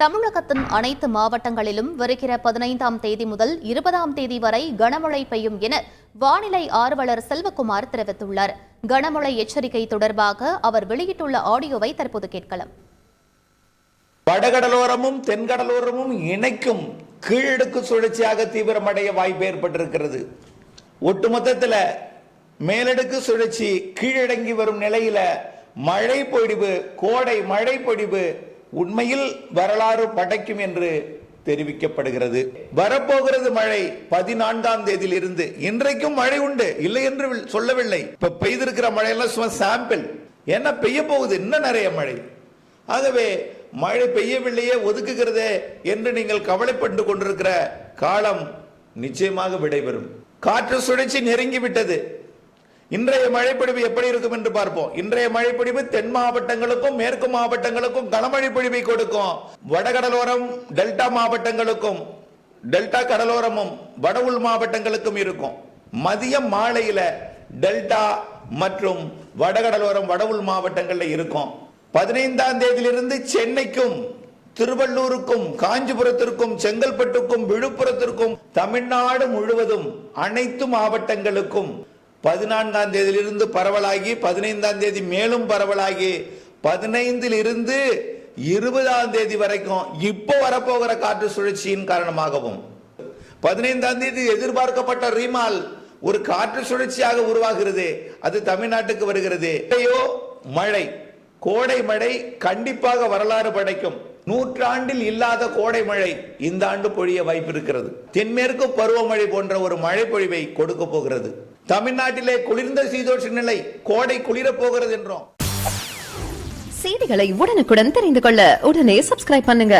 தமிழகத்தின் அனைத்து மாவட்டங்களிலும் வருகிற பதினைந்தாம் தேதி முதல் இருபதாம் தேதி வரை கனமழை பெய்யும் என வானிலை ஆர்வலர் செல்வகுமார் தெரிவித்துள்ளார். கனமழை எச்சரிக்கை தொடர்பாக அவர் வெளியிட்டுள்ள ஆடியோவை தற்போது கேட்கலாம். வடகடலோரமும் தென்கடலோரமும் இணைக்கும் கீழடுக்கு சுழற்சியாக தீவிரமடைய வாய்ப்பு ஏற்பட்டிருக்கிறது. ஒட்டுமொத்தத்தில் மேலடுக்கு சுழற்சி கீழடங்கி வரும் நிலையில மழை பொழிவு கோடை மழை பொழிவு உண்மையில் வரலாறு படைக்கும் என்று தெரிவிக்கப்படுகிறது. வரப்போகிறது மழை பதினான்காம் தேதியிலிருந்து. இன்றைக்கும் மழை உண்டு. இல்லை என்று சொல்லவில்லை. இப்ப பெய்திருக்கிற மழையெல்லாம் சும்மா சாம்பிள் என்ன பெய்ய போகுது? இன்னும் நிறைய மழை. ஆகவே மழை பெய்யவில்லையே ஒதுக்குகிறதே என்று நீங்கள் கவலைப்பட்டு கொண்டிருக்கிற காலம் நிச்சயமாக விடைபெறும். காற்று சுழற்சி நெருங்கி விட்டது இன்றைய மழைப்பொழிவு எப்படி இருக்கும் என்று பார்ப்போம். இன்றைய மழைப்பொழிவு தென் மாவட்டங்களுக்கும் மேற்கு மாவட்டங்களுக்கும் கனமழை பொழிவை கொடுக்கும். வடகடலோரம் டெல்டா மாவட்டங்களுக்கும் டெல்டா கடலோரமும் வட உள் மாவட்டங்களுக்கும் இருக்கும். மதியம் மாலையில டெல்டா மற்றும் வடகடலோரம் வட உள் மாவட்டங்களில் இருக்கும். பதினைந்தாம் தேதியிலிருந்து சென்னைக்கும் திருவள்ளூருக்கும் காஞ்சிபுரத்திற்கும் செங்கல்பட்டுக்கும் விழுப்புரத்திற்கும் தமிழ்நாடு முழுவதும் அனைத்து மாவட்டங்களுக்கும் பதினான்காம் தேதியிலிருந்து பரவலாகி பதினைந்தாம் தேதி மேலும் பரவலாகி பதினைந்தில் இருந்து இருபதாம் தேதி வரைக்கும் இப்போ வரப்போகிற காற்று சுழற்சியின் காரணமாகவும் பதினைந்தாம் தேதி எதிர்பார்க்கப்பட்ட ரீமால் ஒரு காற்று சுழற்சியாக உருவாகிறது. அது தமிழ்நாட்டுக்கு வருகிறது. மழை கோடை மழை கண்டிப்பாக வரலாறு படைக்கும். நூற்றாண்டில் இல்லாத கோடை மழை இந்த ஆண்டு பொழிய வாய்ப்பு இருக்கிறது தென்மேற்கு பருவமழை போன்ற ஒரு மழை பொழிவை கொடுக்க போகிறது. தமிழ்நாட்டிலே குளிர்ந்த சீதோஷ நிலை கோடை குளிரப் போகிறது என்றோம். செய்திகளை உடனுக்குடன் தெரிந்து கொள்ள உடனே சப்ஸ்கிரைப் பண்ணுங்க.